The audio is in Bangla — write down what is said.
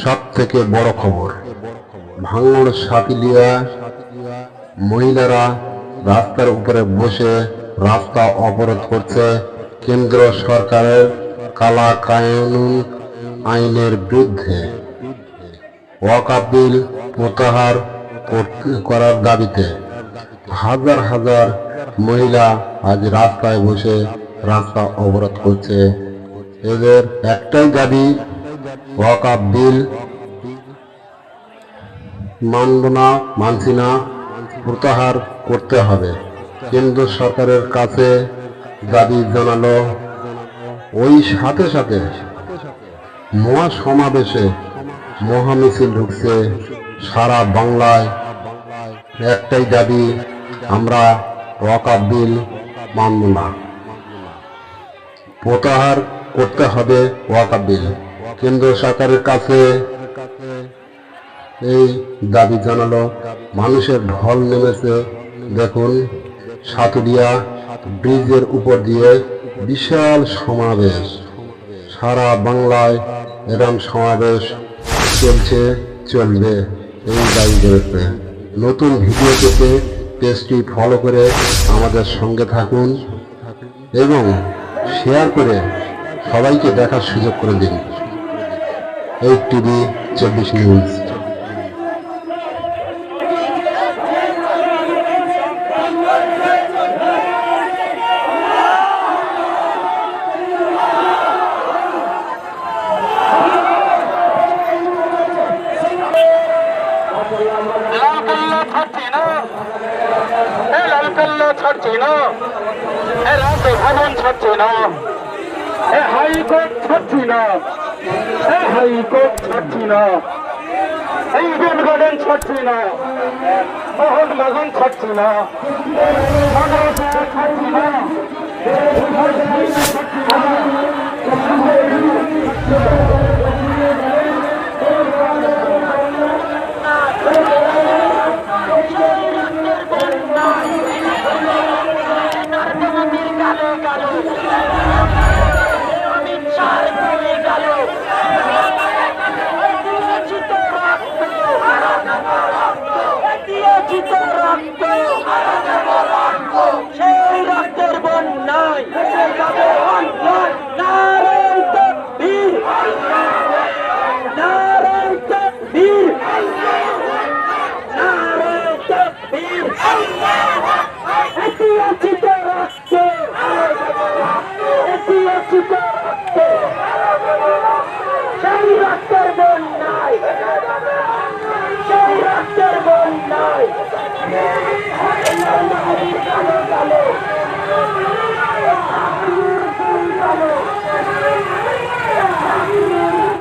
সব থেকে বড় খবর। ভাঙড় সাপিলিয়া মহিলারা রাস্তার উপরে বসে রাস্তা অবরোধ করছে। কেন্দ্র সরকারের কালা কানুন আইনের বিরুদ্ধে ওয়াকাপ বিল প্রত্যাহার করার দাবিতে হাজার হাজার মহিলা আজ রাস্তায় বসে রাস্তা অবরোধ করছে। এদের একটাই দাবি ওয়াকাপ বিল মানব না মানছি না প্রত্যাহার করতে হবে। কেন্দ্র সরকারের কাছে দাবি জানালো। ওই সাথে সাথে মহা সমাবেশে মহামিছিল ঢুকছে সারা বাংলায়। একটাই দাবি, আমরা ওয়াকাপ বিল মানব না প্রত্যাহার করতে হবে ওয়াকাপ বিল কেন্দ্র সরকারের কাছে এই দাবি জানালো, মানুষের ঢল নেমেছে। দেখুন, সাতুরিয়া ব্রিজের উপর দিয়ে বিশাল সমাবেশ। সারা বাংলায় এরম সমাবেশ চলছে, চলবে এই দাবি করেছে নতুন ভিডিও পেতে পেজটি ফলো করে আমাদের সঙ্গে থাকুন এবং শেয়ার করে সবাইকে দেখার সুযোগ করে দিন। এই টিভি চব্বিশ নিউজ ছাড়ছি না। এ লাল কাল্লা ছাড়ছি না। এ হাইকোর্ট ছাড়ছি না। হাইকোর্ট ছাড়ছি না। ইডেন গার্ডেন ছাড়ছি না মোহন বাগান ছাড়ছি না ছাড়ছি না। ঐতিহাসিক রক্ত সেই রক্তের বন্যায় সেই রক্তের বন্যায় কালো কালো